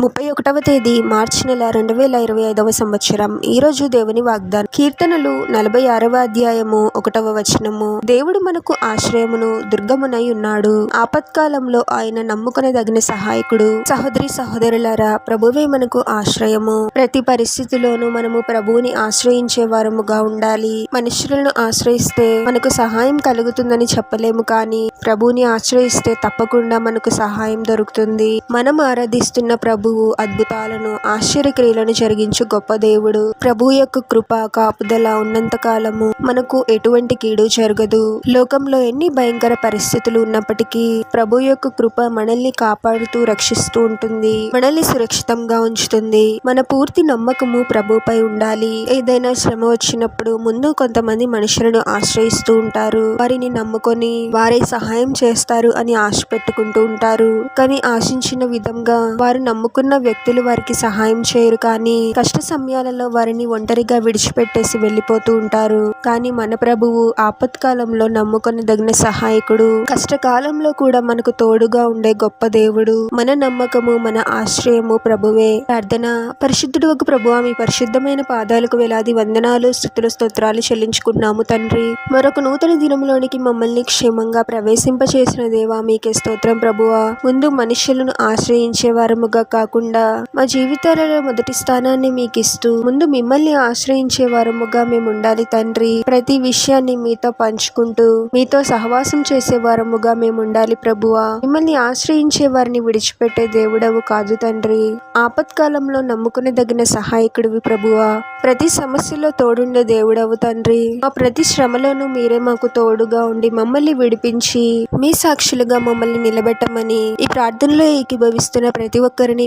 ముప్పై ఒకటవ తేదీ మార్చి నెల రెండు వేల ఇరవై ఐదవ సంవత్సరం. ఈ రోజు దేవుని వాగ్దానం. కీర్తనలు నలభై ఆరవ అధ్యాయము ఒకటవ వచనము. దేవుడు మనకు ఆశ్రయమును దుర్గమునై ఉన్నాడు. ఆపత్కాలంలో ఆయన నమ్ముకొనదగిన సహాయకుడు. సహోదరి సహోదరులారా ప్రభువే మనకు ఆశ్రయము. ప్రతి పరిస్థితిలోనూ మనము ప్రభువుని ఆశ్రయించే వారముగా ఉండాలి. మనుషులను ఆశ్రయిస్తే మనకు సహాయం కలుగుతుందని చెప్పలేము కానీ ప్రభువుని ఆశ్రయిస్తే తప్పకుండా మనకు సహాయం దొరుకుతుంది. మనం ఆరాధిస్తున్న ప్రభు ప్రభువు అద్భుతాలను ఆశ్చర్యక్రియలను జరిగించు గొప్ప దేవుడు. ప్రభు యొక్క కృప కాపుదల ఉన్నంత కాలము మనకు ఎటువంటి కీడు జరగదు. లోకంలో ఎన్ని భయంకర పరిస్థితులు ఉన్నప్పటికీ ప్రభు యొక్క కృప మనల్ని కాపాడుతూ రక్షిస్తూ ఉంటుంది. మనల్ని సురక్షితంగా ఉంచుతుంది. మన పూర్తి నమ్మకము ప్రభుపై ఉండాలి. ఏదైనా శ్రమ వచ్చినప్పుడు ముందు కొంతమంది మనుషులను ఆశ్రయిస్తూ ఉంటారు. వారిని నమ్ముకొని వారే సహాయం చేస్తారు అని ఆశ పెట్టుకుంటూ ఉంటారు. కానీ ఆశించిన విధంగా వారు నమ్ముకు నమ్ముకున్న వ్యక్తులు వారికి సహాయం చేయరు. కానీ కష్ట సమయాలలో వారిని ఒంటరిగా విడిచిపెట్టేసి వెళ్ళిపోతూ ఉంటారు. కానీ మన ప్రభువు ఆపత్కాలంలో నమ్ముకొనదగిన సహాయకుడు. కష్టకాలంలో కూడా మనకు తోడుగా ఉండే గొప్ప దేవుడు. మన నమ్మకము మన ఆశ్రయము ప్రభువే. ప్రార్థన. పరిశుద్ధుడు ఒక ప్రభు మీ పరిశుద్ధమైన పాదాలకు వేలాది వందనాలు స్థుతుల స్తోత్రాలు చెల్లించుకున్నాము తండ్రి. మరొక నూతన దినంలోనికి మమ్మల్ని క్షేమంగా ప్రవేశింపచేసిన దేవా మీకే స్తోత్రం ప్రభువా. ముందు మనుషులను ఆశ్రయించే వారముగా కాకుండా మా జీవితాలలో మొదటి స్థానాన్ని మీకు ఇస్తూ ముందు మిమ్మల్ని ఆశ్రయించే వారముగా మేము ఉండాలి తండ్రి. ప్రతి విషయాన్ని మీతో పంచుకుంటూ మీతో సహవాసం చేసే వారముగా మేము ఉండాలి ప్రభువా. మిమ్మల్ని ఆశ్రయించే వారిని విడిచిపెట్టే దేవుడవు కాదు తండ్రి. ఆపత్కాలంలో నమ్ముకునేదగిన సహాయకుడివి ప్రభువా. ప్రతి సమస్యలో తోడుండే దేవుడవు తండ్రి. మా ప్రతి శ్రమలోనూ మీరే మాకు తోడుగా ఉండి మమ్మల్ని విడిపించి మీ సాక్షులుగా మమ్మల్ని నిలబెట్టమని ఈ ప్రార్థనలో ఏకీభవిస్తున్న ప్రతి ఒక్కరిని